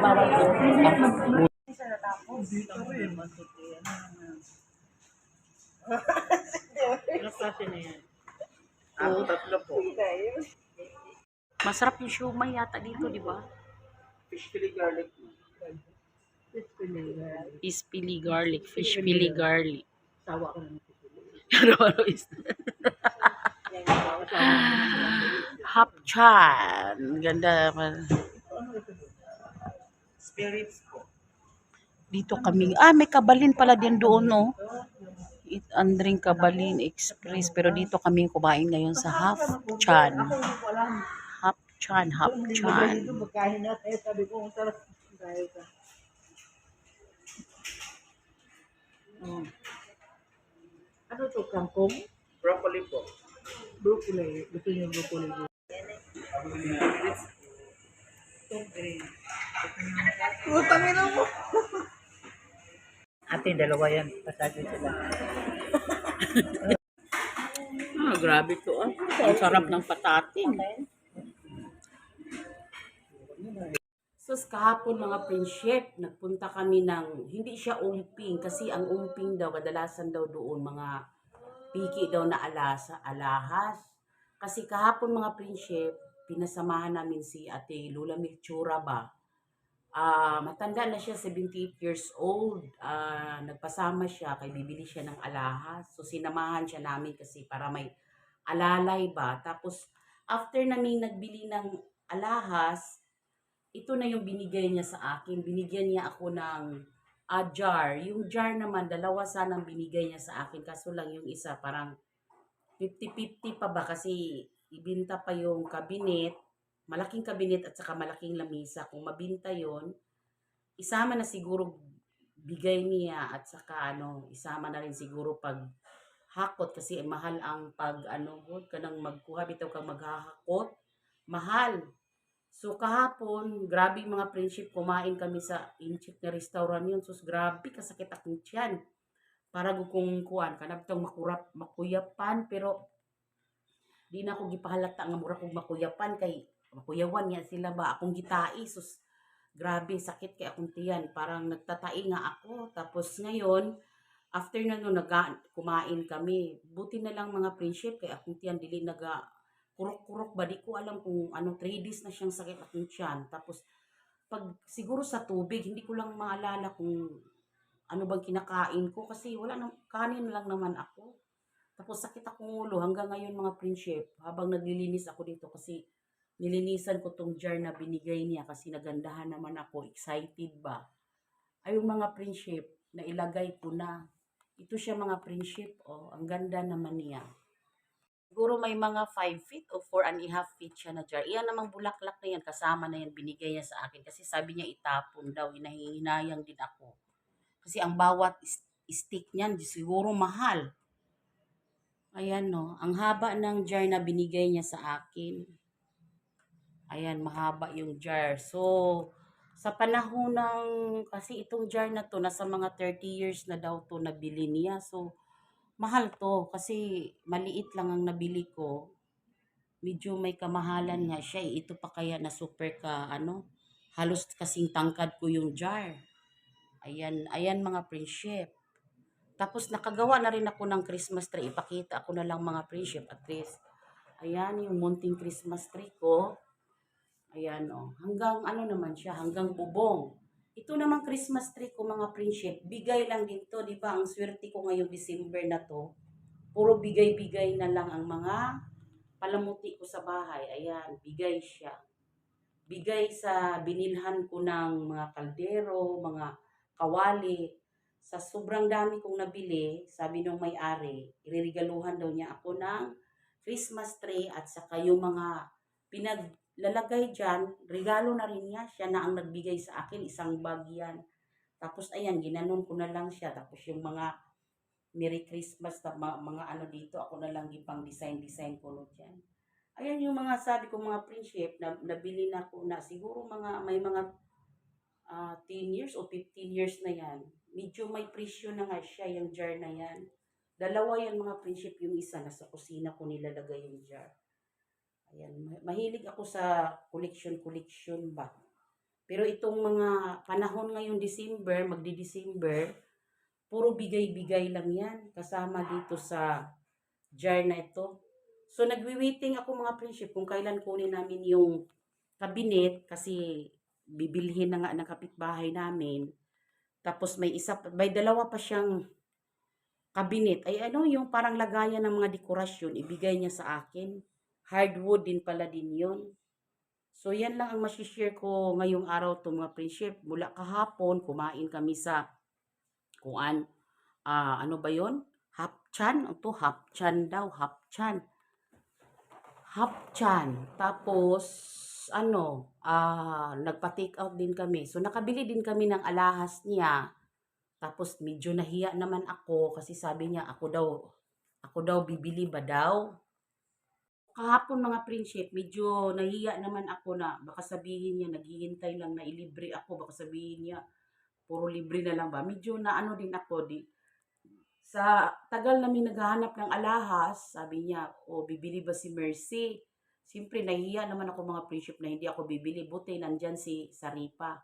Kami. Ah, bawal ko. Ah, Ano klase na yan? Ako, tatlo po. masarap yung siomay yata dito, di ba? Fish fillet garlic. Fish pili garlic, fish pili garlic. Sawa ko naman. Ano-ano is Hapchan. Ganda. Spirits po. Dito kami. Ah, may kabalin pala din doon, no? Eat and drink kabalin express. Pero dito kami kumain ngayon sa. Sabi ko, ang sarap. Dahil ka. Hmm. Ano to? Kangkong? Broccoli po. Broccoli. Gusto niyo yung broccoli ko. Utangin mo. Ate, dalawa yan. Pasagin sila. Ah, grabe to ah. Ang sarap ng patatin. Sus, kahapon mga friendship, nagpunta kami ng, hindi siya umping, kasi ang umping daw, kadalasan daw doon, mga piki daw na alasa, alahas. Kasi kahapon mga friendship, pinasamahan namin si ate Lula Milchura ba. Ah, matanda na siya, 78 years old. Ah, nagpasama siya, kay bibili siya ng alahas. So, sinamahan siya namin kasi para may alalay ba. Tapos, after namin nagbili ng alahas, ito na yung binigay niya sa akin. Binigyan niya ako ng ah, jar. Yung jar naman, dalawa sanang binigay niya sa akin. Kaso lang yung isa, parang 50-50 pa ba kasi ibinta pa yung kabinet, malaking kabinet at saka malaking lamisa. Kung mabinta yon isama na siguro bigay niya at saka ano, isama na rin siguro pag hakot kasi mahal ang pag ano, huwag ka nang magkuha bitaw kang maghahakot. Mahal. So kahapon, grabe mga friendship, kumain kami sa inchik na restaurant yun. So grabe, kasakit akong tiyan. Para kung kuan, kanab tong makurap, makuyapan, pero di na ako gipahalata nga mura kong makuyapan kay makuyawan niya sila ba? Akong gitai sus. Grabe sakit kay akong tiyan. Parang nagtatai nga ako. Tapos ngayon after na no naga kumain kami. Buti na lang mga friendship kay akong tiyan. Dili naga kurok-kurok ba? Di ko alam kung anong 3 days na siyang sakit akong tiyan. Tapos pag siguro sa tubig hindi ko lang maalala kung ano bang kinakain ko kasi wala nang kanin lang naman ako. Tapos sakit akong ulo hanggang ngayon mga friendship. Habang naglilinis ako dito kasi nilinisan ko tong jar na binigay niya kasi nagandahan naman ako, excited ba. Ay yung mga friendship na ilagay ko na. Ito siya mga friendship, oh, ang ganda naman niya. Siguro may mga 5 feet o 4 and a half feet siya na jar. Iyan namang bulaklak na yan, kasama na yan, binigay niya sa akin. Kasi sabi niya itapon daw, inahinayang din ako. Kasi ang bawat stick niyan, siguro mahal. Ayan no, ang haba ng jar na binigay niya sa akin. Ayan, mahaba yung jar. So, sa panahon ng, kasi itong jar na to, nasa mga 30 years na daw to nabili niya. So, mahal to kasi maliit lang ang nabili ko. Medyo may kamahalan nga siya. eh. Ito pa kaya na super ka, ano, halos kasing tangkad ko yung jar. Ayan, ayan mga friendship. Tapos nakagawa na rin ako ng Christmas tree. Ipakita ako na lang mga friendship at least. Ayan yung munting Christmas tree ko. Ayan o. Hanggang ano naman siya, hanggang bubong. Ito namang Christmas tree ko mga friendship. Bigay lang dito, di ba? Ang swerte ko ngayong December na to. Puro bigay-bigay na lang ang mga palamuti ko sa bahay. Ayan, bigay siya. Bigay sa binilhan ko ng mga kaldero, mga kawali, sa sobrang dami kong nabili, sabi nung may-ari, iririgaluhan daw niya ako ng Christmas tree at saka yung mga pinaglalagay dyan, regalo na rin niya. Siya na ang nagbigay sa akin, isang bag yan. Tapos ayan, ginanon ko na lang siya. Tapos yung mga Merry Christmas mga, mga ano dito, ako na lang ipang design-design ko no dyan. Ayan yung mga sabi ko mga friendship na nabili na ko na siguro mga may mga ah 10 years o 15 years na yan medyo may presyo na nga siya, yung jar na yan. Dalawa yan mga friendship, yung isa nasa kusina ko nilalagay yung jar. Ayan, ma- mahilig ako sa collection-collection ba. Pero itong mga panahon ngayon December, magdi-December, puro bigay-bigay lang yan kasama dito sa jar na ito. So nagwi-waiting ako mga friendship kung kailan kunin namin yung cabinet kasi bibilhin na nga ng kapitbahay namin. Tapos may isa, may dalawa pa siyang cabinet. Ay ano, yung parang lagayan ng mga dekorasyon, ibigay niya sa akin. Hardwood din pala din yun. So yan lang ang masishare ko ngayong araw to mga friendship. Mula kahapon, kumain kami sa kuan. Ah, ano ba yon? Hapchan? Ito, hapchan daw, hapchan. Hapchan. Tapos, ano, ah, nagpa-take out din kami. So, nakabili din kami ng alahas niya. Tapos, medyo nahiya naman ako kasi sabi niya, ako daw, ako daw bibili ba daw? Kahapon mga friendship, medyo nahiya naman ako na baka sabihin niya, naghihintay lang na ilibre ako. Baka sabihin niya, puro libre na lang ba? Medyo na ano din ako, di, sa tagal namin naghahanap ng alahas, sabi niya, o bibili ba si Mercy? Siyempre, nahihiya naman ako mga friendship na hindi ako bibili. Buti nandyan si Saripa,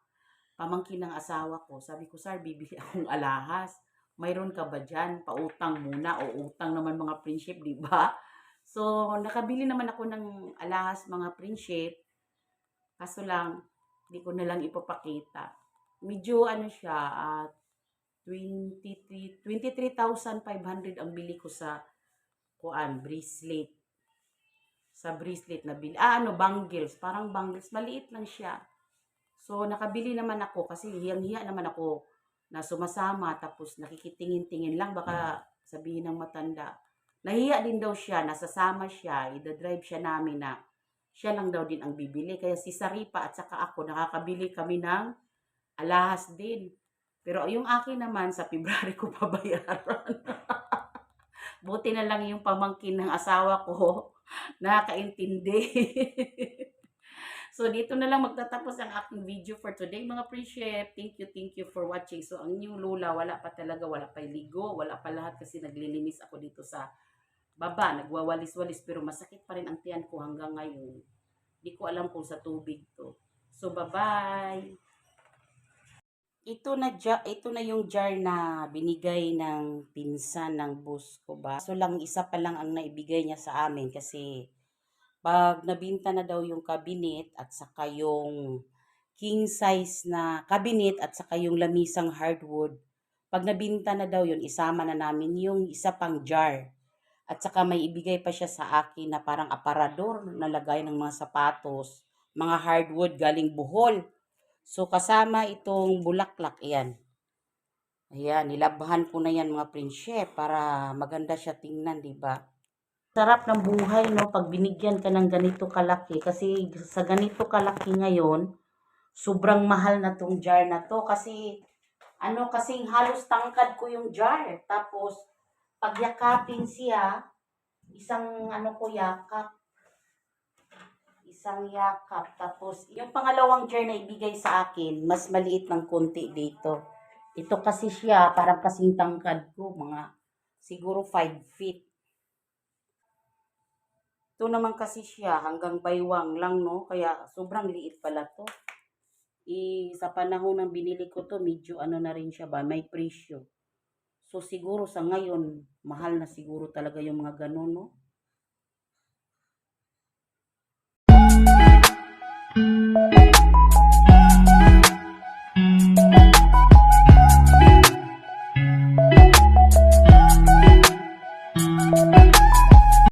pamangkin ng asawa ko. Sabi ko, sir, bibili akong alahas. Mayroon ka ba dyan? Pautang muna o utang naman mga friendship, di ba? So, nakabili naman ako ng alahas mga friendship. Kaso lang, hindi ko na lang ipapakita. Medyo ano siya, at 23 23,500 ang bili ko sa kuan bracelet. Sa bracelet na bili. Ah, ano, bangles. Parang bangles. Maliit lang siya. So, nakabili naman ako kasi hiyang-hiya naman ako na sumasama tapos nakikitingin-tingin lang baka sabihin ng matanda. Nahiya din daw siya, nasasama siya, ida-drive siya namin na siya lang daw din ang bibili. Kaya si Saripa at saka ako, nakakabili kami ng alahas din. Pero yung akin naman, sa February ko pabayaran. Buti na lang yung pamangkin ng asawa ko, nakakaintindi. so, dito na lang magtatapos ang aking video for today, mga appreciate. Thank you, thank you for watching. So, ang inyong lula, wala pa talaga, wala pa ligo, wala pa lahat kasi naglilinis ako dito sa baba, nagwawalis-walis, pero masakit pa rin ang tiyan ko hanggang ngayon. Di ko alam kung sa tubig to. So, bye-bye! ito na ito na yung jar na binigay ng pinsan ng boss ko ba. So lang isa pa lang ang naibigay niya sa amin kasi pag nabinta na daw yung cabinet at saka yung king size na cabinet at saka yung lamisang hardwood. Pag nabinta na daw yun, isama na namin yung isa pang jar. At saka may ibigay pa siya sa akin na parang aparador na lagay ng mga sapatos, mga hardwood galing Bohol. So, kasama itong bulaklak, ayan. Ayan, nilabhan ko na yan mga prinsip para maganda siya tingnan, di ba? Sarap ng buhay, no, pag binigyan ka ng ganito kalaki. Kasi sa ganito kalaki ngayon, sobrang mahal na tong jar na to. Kasi, ano, kasing halos tangkad ko yung jar. Tapos, pag yakapin siya, isang, ano ko, yakap, isang yakap. Tapos, yung pangalawang jar na ibigay sa akin, mas maliit ng konti dito. Ito kasi siya, parang kasing tangkad ko, mga siguro 5 feet. Ito naman kasi siya, hanggang baywang lang, no? Kaya sobrang liit pala to. I, sa panahon ng binili ko to, medyo ano na rin siya ba, may presyo. So siguro sa ngayon, mahal na siguro talaga yung mga ganun, no? Thank you.